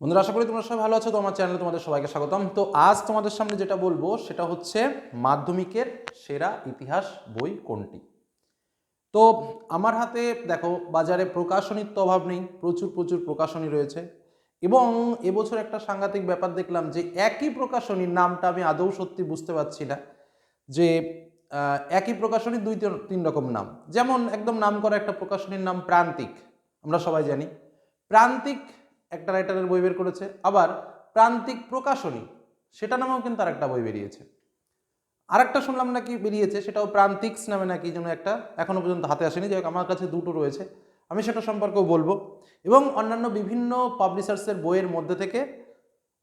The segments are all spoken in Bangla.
বন্ধুরা, আশা করি তোমরা সবাই ভালো আছো, তো আমার চ্যানেলে তোমাদের সবাইকে স্বাগতম। তো আজ তোমাদের সামনে যেটা বলব, সেটা হচ্ছে মাধ্যমিকের সেরা ইতিহাস বই কোনটি? তো আমার হাতে দেখো, বাজারে প্রকাশনীর তো অভাব নেই, প্রচুর প্রচুর প্রকাশনী রয়েছে এবং এবছর একটা সাংঘাতিক ব্যাপার দেখলাম যে একই প্রকাশনীর নামটা আমি আদৌ সত্যি বুঝতে পারছি না, যে একই প্রকাশনীর দুই তিন রকম নাম। যেমন একদম নাম করা একটা প্রকাশনীর নাম প্রান্তিক, আমরা সবাই জানি। প্রান্তিক একটা রাইটারের বই বের করেছে, আবার প্রান্তিক প্রকাশনী, সেটা নামেও কিন্তু আর একটা বই বেরিয়েছে। আরেকটা শুনলাম নাকি বেরিয়েছে, সেটাও প্রান্তিক্স নামে নাকি যেন একটা এখনও পর্যন্ত হাতে আসেনি, যাই আমার কাছে দুটো রয়েছে, আমি সেটা সম্পর্কেও বলব। এবং অন্যান্য বিভিন্ন পাবলিশার্সের বইয়ের মধ্যে থেকে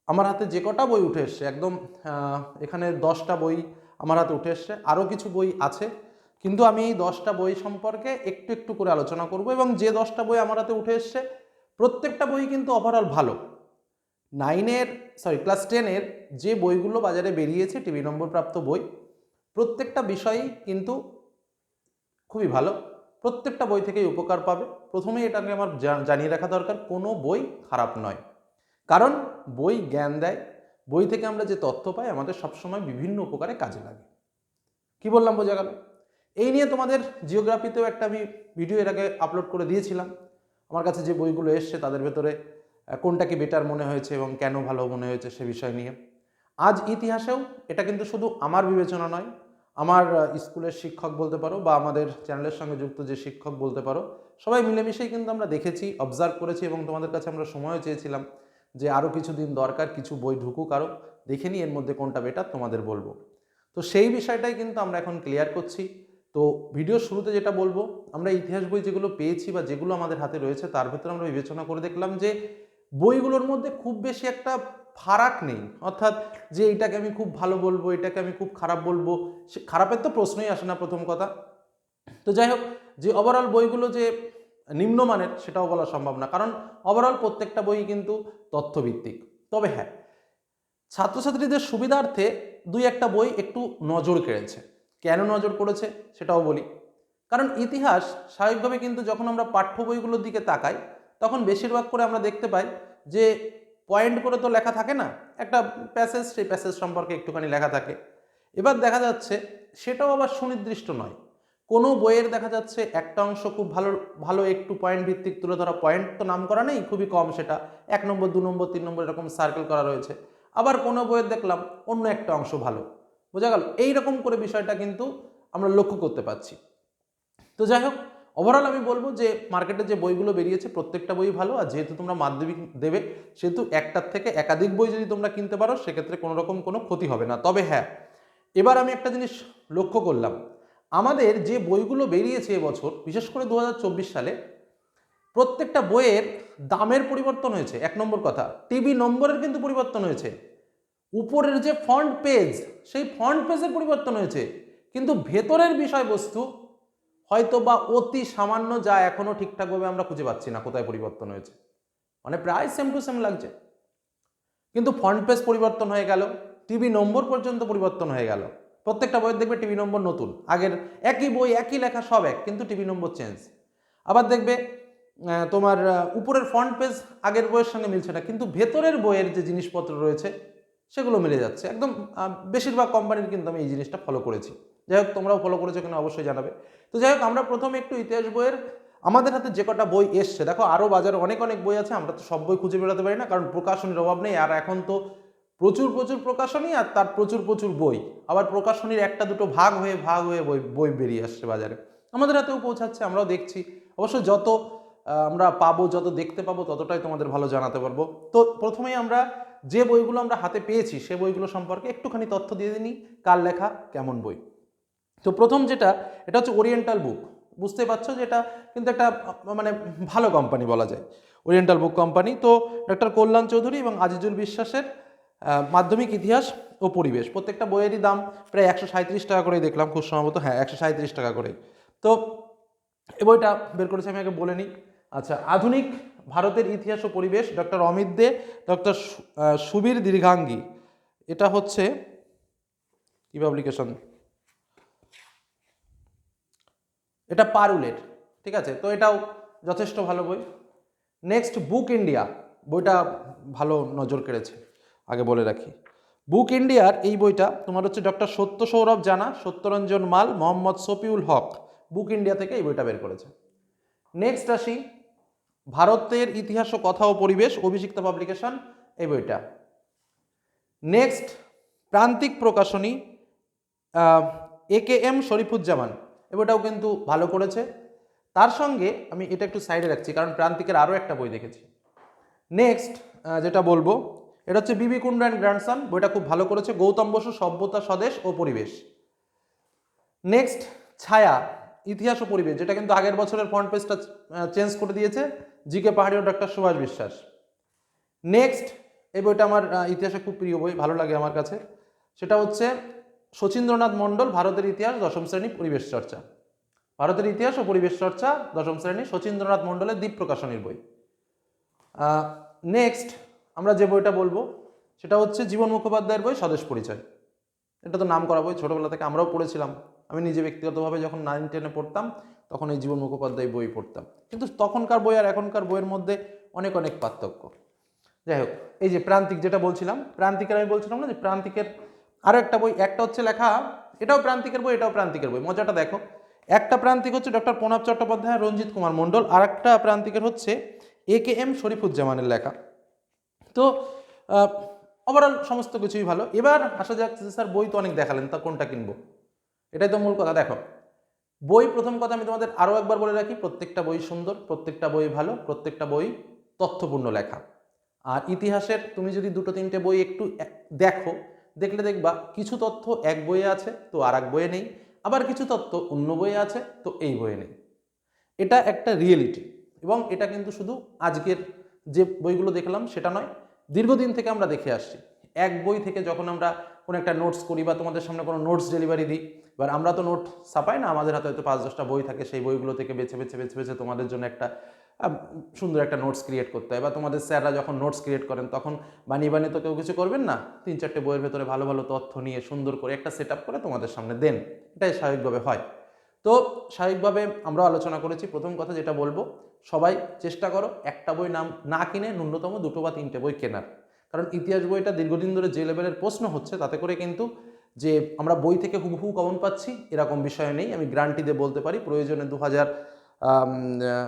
আমার হাতে যে কটা বই উঠে এসছে, একদম এখানে দশটা বই আমার হাতে উঠে এসছে, আরও কিছু বই আছে, কিন্তু আমি এই দশটা বই সম্পর্কে একটু একটু করে আলোচনা করব এবং যে দশটা বই আমার হাতে উঠে এসছে প্রত্যেকটা বই কিন্তু ওভারঅল ভালো। নাইনের সরি ক্লাস টেনের যে বইগুলো বাজারে বেরিয়েছে টিভি নম্বর প্রাপ্ত বই, প্রত্যেকটা বিষয়ই কিন্তু খুবই ভালো। প্রত্যেকটা বই থেকেই উপকার পাবে। প্রথমেই এটাকে আমার জানিয়ে রাখা দরকার, কোনো বই খারাপ নয়। কারণ বই জ্ঞান দেয়, বই থেকে আমরা যে তথ্য পাই, আমাদের সবসময় বিভিন্ন উপকারে কাজে লাগে। কি বললাম বোঝা গেল? এই নিয়ে তোমাদের জিওগ্রাফিতেও একটা আমি ভিডিও এর আগে আপলোড করে দিয়েছিলাম। আমার কাছে যে বইগুলো এসছে তাদের ভেতরে আহ, কোনটাকে বেটার মনে হয়েছে এবং কেন ভালো মনে হয়েছে সে বিষয় নিয়ে। আজ ইতিহাসেও এটা কিন্তু শুধু আমার বিবেচনা নয় আমার স্কুলের শিক্ষক বলতে পারো বা আমাদের চ্যানেলের সঙ্গে যুক্ত যে শিক্ষক বলতে পারো সবাই মিলেমিশেই কিন্তু আমরা দেখেছি অবজার্ভ করেছি এবং তোমাদের কাছে আমরা সময়ও চেয়েছিলাম যে আরও কিছুদিন দরকার কিছু বই ঢুকুক আরও দেখে নিই এর মধ্যে কোনটা বেটার তোমাদের বলব। তো সেই বিষয়টাই কিন্তু আমরা এখন ক্লিয়ার করছি। তো ভিডিও শুরুতে যেটা বলব, আমরা ইতিহাস বই যেগুলো পেয়েছি বা যেগুলো আমাদের হাতে রয়েছে, তার ভেতরে আমরা বিবেচনা করে দেখলাম যে বইগুলোর মধ্যে খুব বেশি একটা ফারাক নেই। অর্থাৎ যে এটাকে আমি খুব ভালো বলব, এটাকে আমি খুব খারাপ বলব, সে খারাপের তো প্রশ্নই আসে না প্রথম কথা। তো যাই হোক, যে ওভারঅল বইগুলো যে নিম্নমানের সেটাও বলা সম্ভব না, কারণ ওভারঅল প্রত্যেকটা বই কিন্তু তথ্যভিত্তিক। তবে হ্যাঁ ছাত্রছাত্রীদের সুবিধার্থে দুই একটা বই একটু নজর কেড়েছে। কেন নজর করেছে সেটাও বলি। কারণ ইতিহাস স্বাভাবিকভাবে কিন্তু যখন আমরা পাঠ্য বইগুলোর দিকে তাকাই, তখন বেশিরভাগ করে আমরা দেখতে পাই যে পয়েন্ট করে তো লেখা থাকে না, একটা প্যাসেজ সেই প্যাসেজ সম্পর্কে একটুখানি লেখা থাকে। এবার দেখা যাচ্ছে সেটাও আবার সুনির্দিষ্ট নয়। কোনো বইয়ের দেখা যাচ্ছে একটা অংশ খুব ভালো ভালো একটু পয়েন্ট ভিত্তিক তুলে ধরা পয়েন্ট তো নাম করা নেই, খুবই কম সেটা, এক নম্বর, দু নম্বর, তিন নম্বর এরকম সার্কেল করা রয়েছে। আবার কোনো বইয়ের দেখলাম অন্য একটা অংশ ভালো। বোঝা গেল? এই রকম করে বিষয়টা কিন্তু আমরা লক্ষ্য করতে পারছি। তো যাই হোক ওভারঅল আমি বলব যে মার্কেটে যে বইগুলো বেরিয়েছে, প্রত্যেকটা বই ভালো। আর যেহেতু তোমরা মাধ্যমিক দেবে, সেহেতু একটার থেকে একাধিক বই যদি তোমরা কিনতে পারো, সেক্ষেত্রে কোনো রকম কোনো ক্ষতি হবে না। তবে হ্যাঁ এবার আমি একটা জিনিস লক্ষ্য করলাম। আমাদের যে বইগুলো বেরিয়েছে এবছর, বিশেষ করে দু হাজার চব্বিশ সালে, প্রত্যেকটা বইয়ের দামের পরিবর্তন হয়েছে। এক নম্বর কথা টিভি নম্বরের কিন্তু পরিবর্তন হয়েছে। উপরের যে ফন্ট পেজ সেই ফন্ট পেজের পরিবর্তন হয়েছে। কিন্তু ভেতরের বিষয়বস্তু হয়তো বা অতি সামান্য যা এখনও ঠিকঠাকভাবে আমরা খুঁজে পাচ্ছি না, কোথায় পরিবর্তন হয়েছে। মানে প্রায় সেম টু সেম লাগছে। কিন্তু ফন্ট পেজ পরিবর্তন হয়ে গেল টিভি নম্বর পর্যন্ত পরিবর্তন হয়ে গেল। প্রত্যেকটা বইয়ের দেখবে টিভি নম্বর নতুন। আগের একই বই, একই লেখা, সব এক, কিন্তু টিভি নম্বর চেঞ্জ আবার দেখবে তোমার উপরের ফন্ট পেজ আগের বইয়ের সঙ্গে মিলছে না। কিন্তু ভেতরের বইয়ের যে জিনিসপত্র রয়েছে সেগুলো মিলে যাচ্ছে। একদম বেশিরভাগ কোম্পানির কিন্তু আমি এই জিনিসটা ফলো করেছি। যাই হোক, তোমরাও ফলো করেছ কিনা অবশ্যই জানাবে। তো যাই হোক, আমরা প্রথমে একটু ইতিহাস বইয়ের, আমাদের হাতে যে কটা বই এসছে, দেখো আরও বাজারে অনেক অনেক বই আছে, আমরা তো সব বই খুঁজে বেরোতে পারি না, কারণ প্রকাশনীর অভাব নেই, আর এখন তো প্রচুর প্রচুর প্রকাশনী আর তার প্রচুর প্রচুর বই। আবার প্রকাশনীর একটা, দুটো ভাগ হয়ে ভাগ হয়ে বই বই বেরিয়ে আসছে বাজারে। আমাদের হাতেও পৌঁছাচ্ছে, আমরাও দেখছি। অবশ্য যত আমরা পাবো, যত দেখতে পাবো, ততটাই তোমাদের ভালো জানাতে পারব। তো প্রথমেই আমরা যে বইগুলো আমরা হাতে পেয়েছি, সে বইগুলো সম্পর্কে একটুখানি তথ্য দিয়ে দিই কার লেখা, কেমন বই। তো প্রথম যেটা, এটা হচ্ছে ওরিয়েন্টাল বুক বুঝতে পারছ যে এটা কিন্তু একটা মানে ভালো কোম্পানি বলা যায়। ওরিয়েন্টাল বুক কোম্পানি তো ডক্টর কল্যাণ চৌধুরী এবং আজিজুল বিশ্বাসের মাধ্যমিক ইতিহাস ও পরিবেশ। প্রত্যেকটা বইয়েরই দাম প্রায় একশো সাঁত্রিশ টাকা করেই দেখলাম, খুব সম্ভবত হ্যাঁ একশো সাঁত্রিশ টাকা করেই। তো এই বইটা বের করেছি, আমি আগে বলে নিই। আচ্ছা আধুনিক ভারতের ইতিহাস ও পরিবেশ, ডক্টর অমিত দে, ডক্টর সুবীর দীর্ঘাঙ্গী। এটা হচ্ছে, কি পাবলিকেশন এটা পারুলের, ঠিক আছে? তো এটাও যথেষ্ট ভালো বই। নেক্সট বুক ইন্ডিয়া বইটা ভালো নজর কেড়েছে, আগে বলে রাখি। বুক ইন্ডিয়ার এই বইটা, তোমার হচ্ছে ডক্টর সত্য সৌরভ জানা, সত্যরঞ্জন মাল, মোহাম্মদ শফিউল হক বুক ইন্ডিয়া থেকে এই বইটা বের করেছে। নেক্সট আসি ভারতের ইতিহাস ও কথা ও পরিবেশ, অভিষিক্ত পাবলিকেশন, এই বইটা। নেক্সট, প্রান্তিক প্রকাশনী এ কে এম শরীফুজ্জামান। এ বইটাও কিন্তু ভালো করেছে। তার সঙ্গে আমি এটা একটু সাইডে রাখছি, কারণ প্রান্তিকের আরও একটা বই দেখেছি। নেক্সট যেটা বলব, এটা হচ্ছে বিবি কুন্ডু অ্যান্ড গ্র্যান্ডসন। বইটা খুব ভালো করেছে। গৌতম বসু, সভ্যতা, স্বদেশ ও পরিবেশ। নেক্সট, ছায়া, ইতিহাস ও পরিবেশ, যেটা কিন্তু আগের বছরের ফ্রন্ট পেজটা চেঞ্জ করে দিয়েছে। জি কে পাহাড়ি ও ডক্টর সুভাষ বিশ্বাস। নেক্সট এই বইটা আমার ইতিহাসে খুব প্রিয় বই, ভালো লাগে আমার কাছে। সেটা হচ্ছে শচীন্দ্রনাথ মণ্ডল, ভারতের ইতিহাস, দশম শ্রেণি, পরিবেশ চর্চা। ভারতের ইতিহাস ও পরিবেশ চর্চা, দশম শ্রেণি, শচীন্দ্রনাথ মণ্ডলের দ্বীপ প্রকাশনীর বই। নেক্সট আমরা যে বইটা বলব, সেটা হচ্ছে জীবন মুখোপাধ্যায়ের বই, স্বদেশ পরিচয়। এটা তো নাম করা বই, ছোটোবেলা থেকে আমরাও পড়েছিলাম। আমি নিজে ব্যক্তিগতভাবে যখন নাইন টেনে পড়তাম তখন এই জীবন মুখোপাধ্যায় বই পড়তাম। কিন্তু তখনকার বই আর এখনকার বইয়ের মধ্যে অনেক অনেক পার্থক্য। যাই হোক, এই যে প্রান্তিক যেটা বলছিলাম, প্রান্তিকের আমি বলছিলাম না যে প্রান্তিকের আরও একটা বই, একটা হচ্ছে লেখা, এটাও প্রান্তিকের বই, এটাও প্রান্তিকের বই। মজাটা দেখো, একটা প্রান্তিক হচ্ছে ডক্টর প্রণব চট্টোপাধ্যায়, রঞ্জিত কুমার মণ্ডল আর একটা প্রান্তিকের হচ্ছে এ কে এম শরীফুজ্জামানের লেখা। তো ওভারঅল সমস্ত কিছুই ভালো। এবার আসা যাক স্যার বই তো অনেক দেখালেন, তা কোনটা কিনবো? এটাই তো মূল কথা, দেখো। বই প্রথম কথা আমি তোমাদের আরও একবার বলে রাখি, প্রত্যেকটা বই সুন্দর, প্রত্যেকটা বই ভালো, প্রত্যেকটা বই তথ্যপূর্ণ লেখা। আর ইতিহাসের তুমি যদি দুটো তিনটে বই একটু দেখো, দেখলে দেখবা কিছু তথ্য এক বইয়ে আছে, তো আর এক বইয়ে নেই। আবার কিছু তথ্য অন্য বইয়ে আছে, তো এই বইয়ে নেই। এটা একটা রিয়েলিটি এবং এটা কিন্তু শুধু আজকের যে বইগুলো দেখলাম সেটা নয়, দীর্ঘদিন থেকে আমরা দেখে আসছি। এক বই থেকে যখন আমরা কোনো একটা নোটস করি বা তোমাদের সামনে কোনো নোটস ডেলিভারি দিই। এবার আমরা তো নোট ছাপাই না, আমাদের হাতে হয়তো পাঁচ দশটা বই থাকে, সেই বইগুলো থেকে বেছে বেছে বেছে বেছে তোমাদের জন্য একটা সুন্দর একটা নোটস ক্রিয়েট করতে হয়। বা তোমাদের স্যাররা যখন নোটস ক্রিয়েট করেন, তখন বানিয়ে বানিয়ে তো কেউ কিছু করবেন না। তিন, চারটে বইয়ের ভেতরে ভালো ভালো তথ্য নিয়ে সুন্দর করে একটা সেট করে তোমাদের সামনে দেন। এটাই স্বাভাবিকভাবে হয়। তো স্বাভাবিকভাবে আমরা আলোচনা করেছি। প্রথম কথা যেটা বলব, সবাই চেষ্টা করো একটা বই নাম না কিনে ন্যূনতম দুটো বা তিনটে বই কেনার। কারণ ইতিহাস বইটা দীর্ঘদিন ধরে যে লেভেলের প্রশ্ন হচ্ছে, তাতে করে কিন্তু যে আমরা বই থেকে হুবহু কমন পাচ্ছি, এরকম বিষয় নেই। আমি গ্রান্টি দিয়ে বলতে পারি, প্রয়োজনে দু হাজার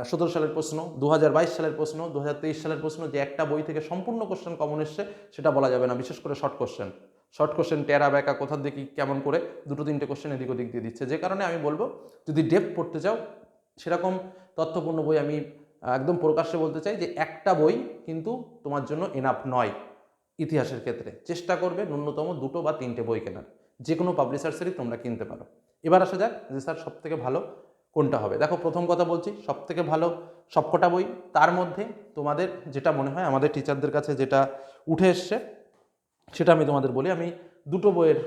সতেরো সালের প্রশ্ন দু হাজার বাইশ সালের প্রশ্ন দু হাজার তেইশ সালের প্রশ্ন, যে একটা বই থেকে সম্পূর্ণ কোশ্চেন কমন এসছে, সেটা বলা যাবে না, বিশেষ করে শর্ট কোশ্চেন শর্ট কোশ্চেন টেরা ব্যাকা কোথার দিকে কেমন করে, দুটো তিনটে কোশ্চেন এদিক ওদিক দিয়ে দিচ্ছে। যে কারণে আমি বলব, যদি ডেপ পড়তে চাও, সেরকম তথ্যপূর্ণ বই আমি একদম প্রকাশ্যে বলতে চাই যে একটা বই কিন্তু তোমার জন্য এনাফ নয়। ইতিহাসের ক্ষেত্রে। চেষ্টা করবে ন্যূনতম দুটো বা তিনটে বই কেনার। যে কোনো পাবলিশার্সেরই তোমরা কিনতে পারো। এবার আসা যাক যে স্যার সব থেকে ভালো কোনটা হবে। দেখো, প্রথম কথা বলছি সব থেকে ভালো সবকটা বই। তার মধ্যে তোমাদের যেটা মনে হয়, আমাদের টিচারদের কাছে যেটা উঠে এসছে, সেটা আমি তোমাদের বলি। আমি দুটো বইয়ের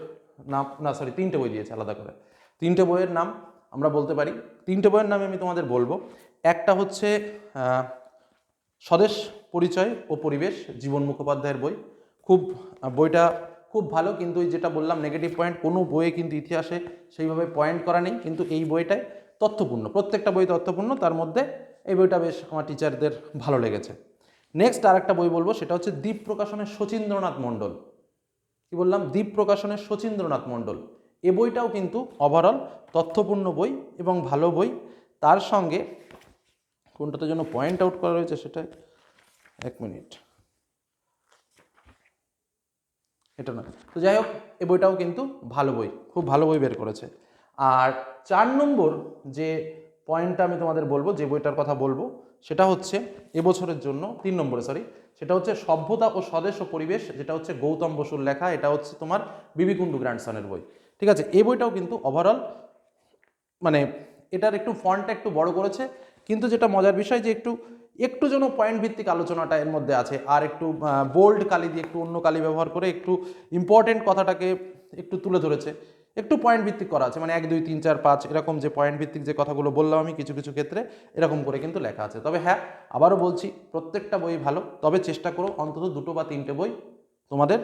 নাম, না সরি তিনটে বই দিয়েছি আলাদা করে। তিনটে বইয়ের নাম আমরা বলতে পারি। তিনটে বইয়ের নামে আমি তোমাদের বলব। একটা হচ্ছে স্বদেশ পরিচয় ও পরিবেশ, জীবন মুখোপাধ্যায়ের বই। খুব বইটা খুব ভালো, কিন্তু যেটা বললাম নেগেটিভ পয়েন্ট কোনো বইয়ে কিন্তু ইতিহাসে সেইভাবে পয়েন্ট করা নেই, কিন্তু এই বইটায় তথ্যপূর্ণ, প্রত্যেকটা বই তথ্যপূর্ণ, তার মধ্যে এই বইটা বেশ আমার টিচারদের ভালো লেগেছে। নেক্সট আর একটা বই বলব, সেটা হচ্ছে দ্বীপ প্রকাশনের শচীন্দ্রনাথ মণ্ডল। কি বললাম? দ্বীপ প্রকাশনের শচীন্দ্রনাথ মণ্ডল। এ বইটাও কিন্তু ওভারঅল তথ্যপূর্ণ বই এবং ভালো বই। তার সঙ্গে কোনটাতে যেন পয়েন্ট আউট করা রয়েছে সেটা এক মিনিট এটা না তো যাই হোক এই বইটাও কিন্তু ভালো বই, খুব ভালো বই বের করেছে। আর চার নম্বর যে পয়েন্টটা আমি তোমাদের বলব, যে বইটার কথা বলব, সেটা হচ্ছে এবছরের জন্য, তিন নম্বরে সরি সেটা হচ্ছে সভ্যতা ও স্বদেশ ও পরিবেশ, যেটা হচ্ছে গৌতম বসুর লেখা, এটা হচ্ছে তোমার বিবিকুণ্ডু গ্র্যান্ডসনের বই। ঠিক আছে এই বইটাও কিন্তু ওভারঅল মানে এটার একটু ফন্টটা একটু বড় করেছে, কিন্তু যেটা মজার বিষয় যে একটু একটু যেন পয়েন্ট ভিত্তিক আলোচনাটা এর মধ্যে আছে, আর একটু বোল্ড কালি দিয়ে একটু অন্য কালি ব্যবহার করে একটু ইম্পর্টেন্ট কথাটাকে একটু তুলে ধরেছে। একটু পয়েন্ট ভিত্তিক করা আছে মানে এক, দুই, তিন, চার, পাঁচ, এরকম যে পয়েন্ট ভিত্তিক যে কথাগুলো বললাম আমি কিছু কিছু ক্ষেত্রে এরকম করে কিন্তু লেখা আছে। তবে হ্যাঁ আবারও বলছি, প্রত্যেকটা বই ভালো, তবে চেষ্টা করো অন্তত দুটো বা তিনটে বই তোমাদের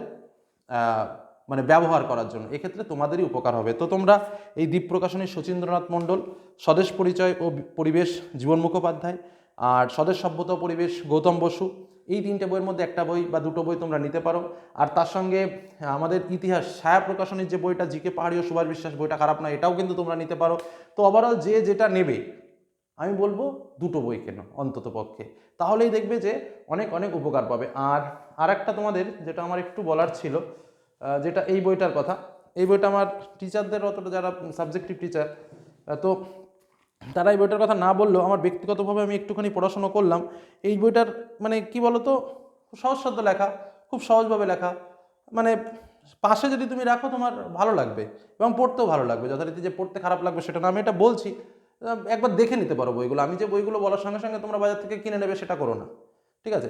মানে ব্যবহার করার জন্য। এক্ষেত্রে তোমাদেরই উপকার হবে। তো তোমরা এই দ্বীপ প্রকাশনী শচীন্দ্রনাথ মণ্ডল, স্বদেশ পরিচয় ও পরিবেশ জীবন মুখোপাধ্যায় আর স্বদেশ সভ্যতা পরিবেশ, গৌতম বসু, এই তিনটে বইয়ের মধ্যে একটা বই বা দুটো বই তোমরা নিতে পারো। আর তার সঙ্গে আমাদের ইতিহাস, ছায়া প্রকাশনের যে বইটা জিকে পাহাড়ি ও সুভাষ বিশ্বাস বইটা খারাপ না এটাও কিন্তু তোমরা নিতে পারো। তো ওভারঅল যে যেটা নেবে, আমি বলব দুটো বই কেন, অন্তত পক্ষে। তাহলেই দেখবে যে অনেক অনেক উপকার পাবে। আর আর একটা তোমাদের, যেটা আমার একটু বলার ছিল যেটা এই বইটার কথা, এই বইটা আমার টিচারদের অতটা যারা সাবজেক্টিভ টিচার তো তারা এই বইটার কথা না বললেও আমার ব্যক্তিগতভাবে আমি একটুখানি পড়াশুনো করলাম। এই বইটার মানে কি বলতো? খুব সহজসাধ্য লেখা, খুব সহজভাবে লেখা। মানে পাশে যদি তুমি রাখো তোমার ভালো লাগবে এবং পড়তেও ভালো লাগবে। যথারীতি যে পড়তে খারাপ লাগবে সেটা না, আমি এটা বলছি। একবার দেখে নিতে পারো বইগুলো। আমি যে বইগুলো বলার সঙ্গে সঙ্গে তোমরা বাজার থেকে কিনে নেবে সেটা করো না। ঠিক আছে?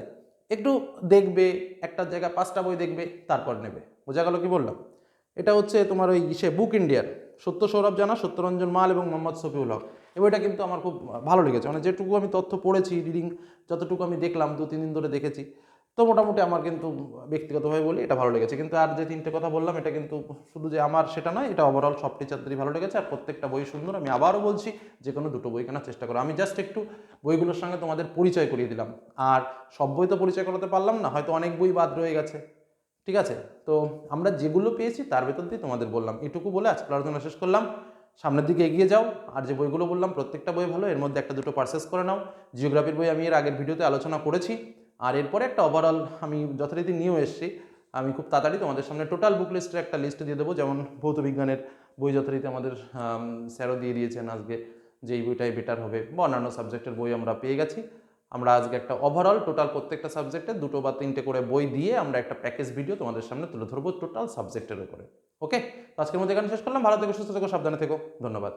একটু দেখবে, একটা জায়গায় পাঁচটা বই দেখবে, তারপর নেবে। বোঝা গেল কি বললাম? এটা হচ্ছে তোমার ওই সে বুক ইন্ডিয়ার। সত্য সৌরভ জানা, সত্যরঞ্জন মাল এবং মোহাম্মদ শফিউল হক। এই বইটা কিন্তু আমার খুব ভালো লেগেছে। মানে যেটুকু আমি তথ্য পড়েছি রিডিং যতটুকু আমি দেখলাম, দু, তিন দিন ধরে দেখেছি, তো মোটামুটি আমার কিন্তু ব্যক্তিগতভাবে বলি এটা ভালো লেগেছে। কিন্তু আর যে তিনটে কথা বললাম, এটা কিন্তু শুধু যে আমার সেটা নয়, এটা ওভারঅল সব টিচারদেরই ভালো লেগেছে। আর প্রত্যেকটা বই সুন্দর, আমি আবারও বলছি যে কোনো দুটো বই কেনার চেষ্টা করো। আমি জাস্ট একটু বইগুলোর সঙ্গে তোমাদের পরিচয় করিয়ে দিলাম। আর সব বই তো পরিচয় করাতে পারলাম না, হয়তো অনেক বই বাদ রয়ে গেছে। ঠিক আছে? তো আমরা যেগুলো পেয়েছি, তার ভেতর দিয়ে তোমাদের বললাম। এটুকু বলে আজকের আলোচনা শেষ করলাম। সামনের দিকে এগিয়ে যাও। আর যে বইগুলো বললাম, প্রত্যেকটা বই ভালো, এর মধ্যে একটা দুটো পারচেস করে নাও। জিওগ্রাফির বই আমি এর আগের ভিডিওতে আলোচনা করেছি। আর এরপরে একটা ওভারঅল আমি যথারীতি নিয়েও এসেছি। আমি খুব তাড়াতাড়ি তোমাদের সামনে টোটাল বুক লিস্টের একটা লিস্ট দিয়ে দেবো। যেমন ভৌত বিজ্ঞানের বই যথারীতি আমাদের স্যারও দিয়ে দিয়েছেন আজকে যে এই বইটাই বেটার হবে বা অন্যান্য সাবজেক্টের বই আমরা পেয়ে গেছি। আমরা আজকে একটা ওভারঅল টোটাল প্রত্যেকটা সাবজেক্টে দুটো বা তিনটে করে বই দিয়ে আমরা একটা প্যাকেজ ভিডিও তোমাদের সামনে তুলে ধরবো টোটাল সাবজেক্টের উপরে। ওকে আজকের মধ্যে এখানে শেষ করলাম। ভালো থেকো সুস্থ থেকো সাবধানে থেকো। ধন্যবাদ।